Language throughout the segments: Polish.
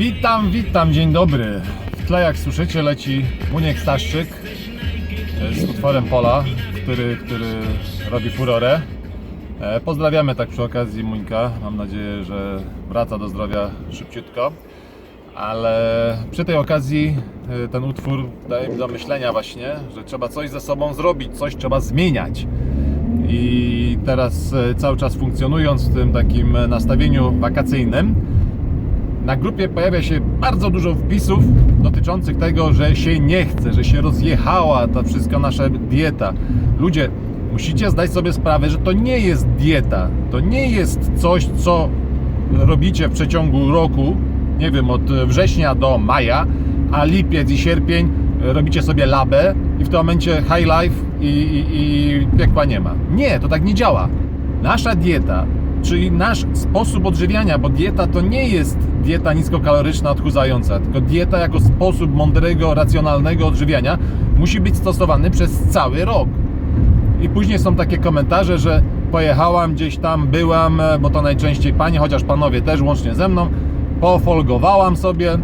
Witam, witam, dzień dobry. W tle jak słyszycie leci Muniek Staszczyk e, z utworem Pola, który, który robi furorę. E, Pozdrawiamy tak przy okazji Muńka. Mam nadzieję, że wraca do zdrowia szybciutko. Ale przy tej okazji e, ten utwór daje mi do myślenia właśnie, że trzeba coś ze sobą zrobić, coś trzeba zmieniać. I teraz cały czas funkcjonując w tym takim nastawieniu wakacyjnym, na grupie pojawia się bardzo dużo wpisów dotyczących tego, że się nie chce, że się rozjechała ta wszystka nasza dieta. Ludzie, musicie zdać sobie sprawę, że to nie jest dieta. To nie jest coś, co robicie w przeciągu roku, nie wiem, od września do maja, a lipiec i sierpień robicie sobie labę i w tym momencie high life i, i, i piekła nie ma. Nie, to tak nie działa. Nasza dieta, czyli nasz sposób odżywiania, bo dieta to nie jest dieta niskokaloryczna, odchudzająca, tylko dieta jako sposób mądrego, racjonalnego odżywiania musi być stosowany przez cały rok. I później są takie komentarze, że pojechałam gdzieś tam, byłam, e, bo to najczęściej panie, chociaż panowie też łącznie ze mną, pofolgowałam sobie,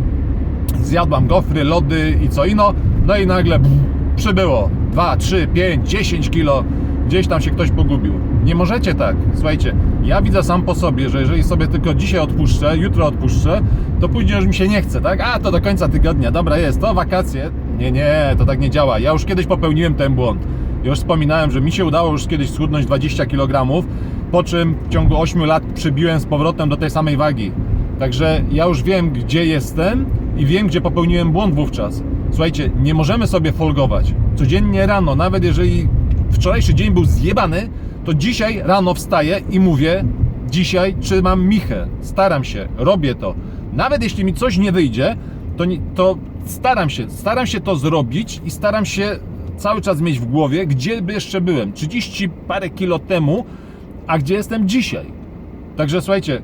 zjadłam gofry, lody i co ino, no i nagle pff, przybyło 2, 3, 5, 10 kilo, gdzieś tam się ktoś pogubił. Nie możecie tak, słuchajcie, ja widzę sam po sobie, że jeżeli sobie tylko dzisiaj odpuszczę, jutro odpuszczę, to później już mi się nie chce, tak? A, to do końca tygodnia, dobra jest, to wakacje. Nie, nie, to tak nie działa. Ja już kiedyś popełniłem ten błąd. Już wspominałem, że mi się udało już kiedyś schudnąć 20 kg, po czym w ciągu 8 lat przybiłem z powrotem do tej samej wagi. Także ja już wiem, gdzie jestem i wiem, gdzie popełniłem błąd wówczas. Słuchajcie, nie możemy sobie folgować. Codziennie rano, nawet jeżeli wczorajszy dzień był zjebany, to dzisiaj rano wstaję i mówię, dzisiaj trzymam michę, staram się, robię to. Nawet jeśli mi coś nie wyjdzie, to, nie, to staram się, staram się to zrobić i staram się cały czas mieć w głowie, gdzie by jeszcze byłem 30 parę kilo temu, a gdzie jestem dzisiaj. Także słuchajcie,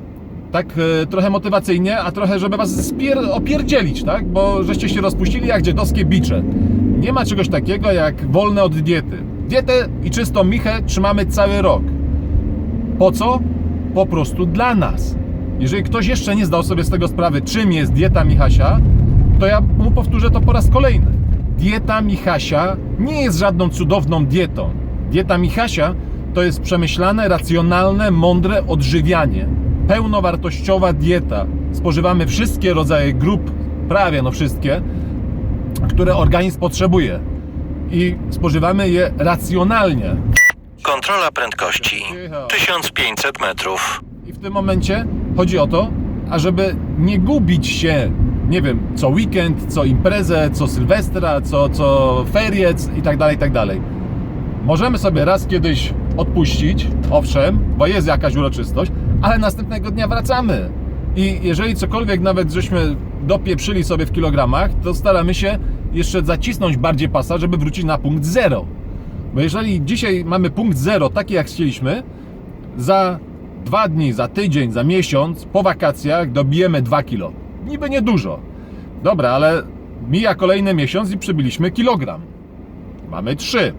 tak e, trochę motywacyjnie, a trochę, żeby was spier opierdzielić, tak? Bo żeście się rozpuścili jak dziadowskie bicze. Nie ma czegoś takiego jak wolne od diety. Dietę i czystą michę trzymamy cały rok. Po co? Po prostu dla nas. Jeżeli ktoś jeszcze nie zdał sobie z tego sprawy, czym jest dieta Michasia, to ja mu powtórzę to po raz kolejny. Dieta Michasia nie jest żadną cudowną dietą. Dieta Michasia to jest przemyślane, racjonalne, mądre odżywianie. Pełnowartościowa dieta. Spożywamy wszystkie rodzaje grup, prawie no wszystkie, które organizm potrzebuje. I spożywamy je racjonalnie. Kontrola prędkości. 1500 metrów. I w tym momencie chodzi o to, ażeby nie gubić się, nie wiem, co weekend, co imprezę, co sylwestra, co, co ferie i tak dalej, i tak dalej. Możemy sobie raz kiedyś odpuścić, owszem, bo jest jakaś uroczystość, ale następnego dnia wracamy. I jeżeli cokolwiek nawet żeśmy dopieprzyli sobie w kilogramach, to staramy się jeszcze zacisnąć bardziej pasa, żeby wrócić na punkt zero. Bo jeżeli dzisiaj mamy punkt zero, taki jak chcieliśmy, za dwa dni, za tydzień, za miesiąc, po wakacjach dobijemy 2 kilo. Niby niedużo. Dobra, ale mija kolejny miesiąc i przybyliśmy kilogram. Mamy 3.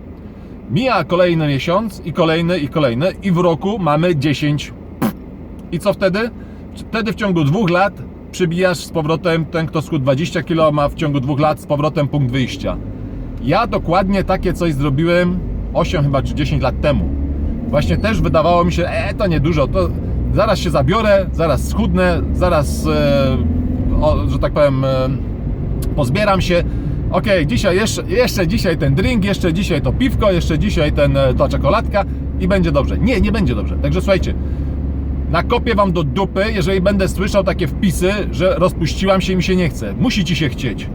Mija kolejny miesiąc i kolejny i kolejny i w roku mamy 10. I co wtedy? Wtedy w ciągu dwóch lat przybijasz z powrotem ten, kto schudł 20 kg, ma w ciągu dwóch lat z powrotem punkt wyjścia. Ja dokładnie takie coś zrobiłem 8 chyba czy 10 lat temu. Właśnie też wydawało mi się, e, to niedużo, to zaraz się zabiorę, zaraz schudnę, zaraz, e, o, że tak powiem, e, pozbieram się. Okej, dzisiaj jeszcze, jeszcze dzisiaj ten drink, jeszcze dzisiaj to piwko, jeszcze dzisiaj ten, e, ta czekoladka i będzie dobrze. Nie, nie będzie dobrze. Także słuchajcie, nakopię wam do dupy, jeżeli będę słyszał takie wpisy, że rozpuściłam się i mi się nie chce. Musi ci się chcieć.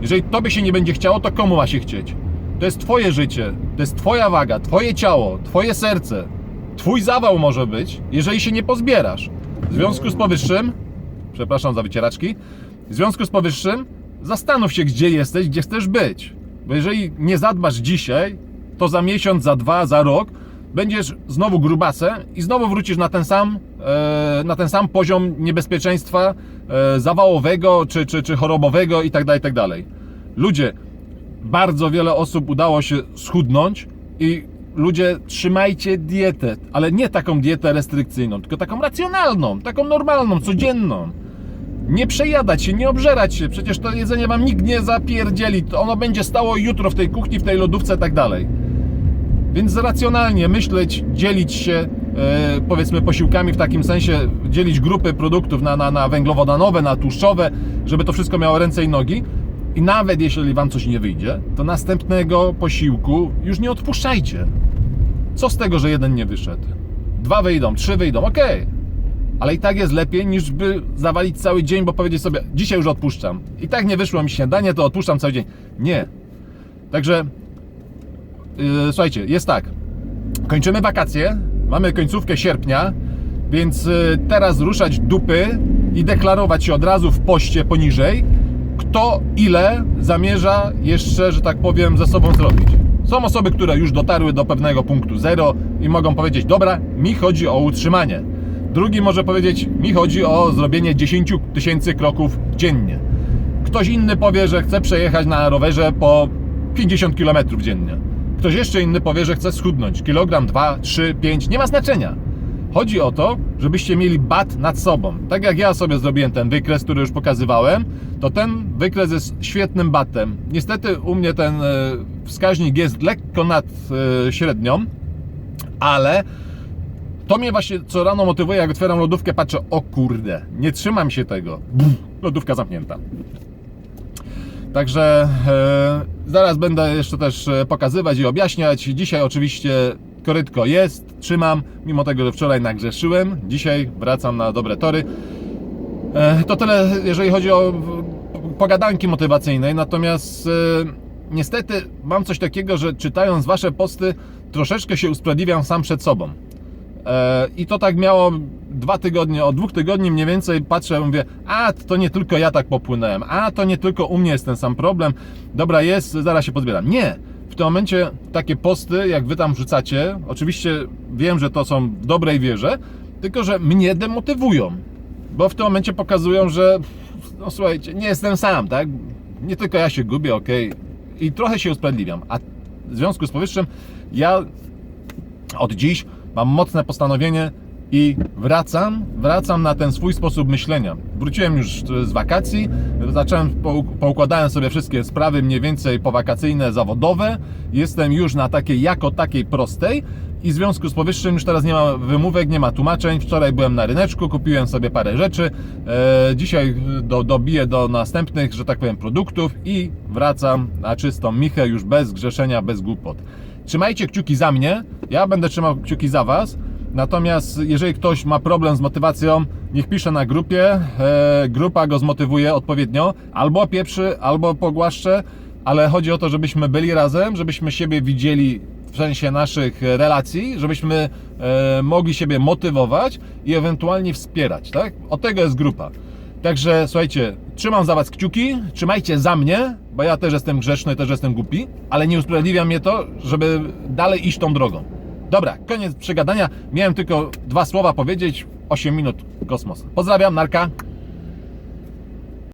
Jeżeli tobie się nie będzie chciało, to komu ma się chcieć? To jest twoje życie, to jest twoja waga, twoje ciało, twoje serce. Twój zawał może być, jeżeli się nie pozbierasz. W związku z powyższym, przepraszam za wycieraczki, w związku z powyższym zastanów się, gdzie jesteś, gdzie chcesz być. Bo jeżeli nie zadbasz dzisiaj, to za miesiąc, za dwa, za rok będziesz znowu grubasem i znowu wrócisz na ten sam, e, na ten sam poziom niebezpieczeństwa e, zawałowego czy, czy, czy chorobowego i tak dalej, i tak. Ludzie, bardzo wiele osób udało się schudnąć i ludzie trzymajcie dietę, ale nie taką dietę restrykcyjną, tylko taką racjonalną, taką normalną, codzienną. Nie przejadać się, nie obżerać się. Przecież to jedzenie wam nikt nie zapierdzieli. To ono będzie stało jutro w tej kuchni, w tej lodówce i tak dalej. Więc racjonalnie myśleć, dzielić się e, powiedzmy posiłkami w takim sensie, dzielić grupy produktów na, na, na węglowodanowe, na tłuszczowe, żeby to wszystko miało ręce i nogi. I nawet jeśli Wam coś nie wyjdzie, to następnego posiłku już nie odpuszczajcie. Co z tego, że jeden nie wyszedł? Dwa wyjdą, trzy wyjdą, okej. Ale i tak jest lepiej niż by zawalić cały dzień, bo powiedzieć sobie, dzisiaj już odpuszczam. I tak nie wyszło mi śniadanie, to odpuszczam cały dzień. Nie. Także słuchajcie, jest tak. Kończymy wakacje, mamy końcówkę sierpnia, więc yy, teraz ruszać dupy i deklarować się od razu w poście poniżej, kto ile zamierza jeszcze, że tak powiem, ze sobą zrobić. Są osoby, które już dotarły do pewnego punktu zero i mogą powiedzieć, dobra, mi chodzi o utrzymanie. Drugi może powiedzieć, mi chodzi o zrobienie 10 tysięcy kroków dziennie. Ktoś inny powie, że chce przejechać na rowerze po 50 km dziennie. Ktoś jeszcze inny powie, że chce schudnąć. Kilogram, dwa, trzy, pięć, nie ma znaczenia. Chodzi o to, żebyście mieli bat nad sobą. Tak jak ja sobie zrobiłem ten wykres, który już pokazywałem, to ten wykres jest świetnym batem. Niestety u mnie ten e, wskaźnik jest lekko nad e, średnią, ale to mnie właśnie co rano motywuje, jak otwieram lodówkę, patrzę, o kurde, nie trzymam się tego. Lodówka zamknięta. Także e, zaraz będę jeszcze też e, pokazywać i objaśniać. Dzisiaj oczywiście korytko jest, trzymam, mimo tego, że wczoraj nagrzeszyłem. Dzisiaj wracam na dobre tory. E, to tyle, jeżeli chodzi o pogadanki motywacyjnej. Natomiast niestety mam coś takiego, że czytając Wasze posty, troszeczkę się usprawiedliwiam sam przed sobą. E, I to tak miało dwa tygodnie, od dwóch tygodni mniej więcej patrzę, mówię, a to nie tylko ja tak popłynąłem, a to nie tylko u mnie jest ten sam problem, dobra jest, zaraz się pozbieram. Nie! W tym momencie takie posty, jak wy tam wrzucacie, oczywiście wiem, że to są w dobrej wierze, tylko że mnie demotywują, bo w tym momencie pokazują, że no słuchajcie, nie jestem sam, tak? Nie tylko ja się gubię, okej, i trochę się usprawiedliwiam, a w związku z powyższym ja od dziś mam mocne postanowienie i wracam, wracam na ten swój sposób myślenia. Wróciłem już z wakacji, zacząłem, pou- poukładałem sobie wszystkie sprawy mniej więcej powakacyjne, zawodowe. Jestem już na takiej, jako takiej prostej i w związku z powyższym już teraz nie ma wymówek, nie ma tłumaczeń. Wczoraj byłem na ryneczku, kupiłem sobie parę rzeczy. E, dzisiaj do, dobiję do następnych, że tak powiem, produktów i wracam na czystą michę, już bez grzeszenia, bez głupot. Trzymajcie kciuki za mnie, ja będę trzymał kciuki za Was. Natomiast jeżeli ktoś ma problem z motywacją, niech pisze na grupie, e, grupa go zmotywuje odpowiednio, albo pieprzy, albo pogłaszcze, ale chodzi o to, żebyśmy byli razem, żebyśmy siebie widzieli w sensie naszych relacji, żebyśmy e, mogli siebie motywować i ewentualnie wspierać, tak? Od tego jest grupa. Także słuchajcie, trzymam za Was kciuki, trzymajcie za mnie, bo ja też jestem grzeszny, też jestem głupi, ale nie usprawiedliwia mnie to, żeby dalej iść tą drogą. Dobra, koniec przegadania. Miałem tylko dwa słowa powiedzieć, 8 minut kosmos. Pozdrawiam, narka.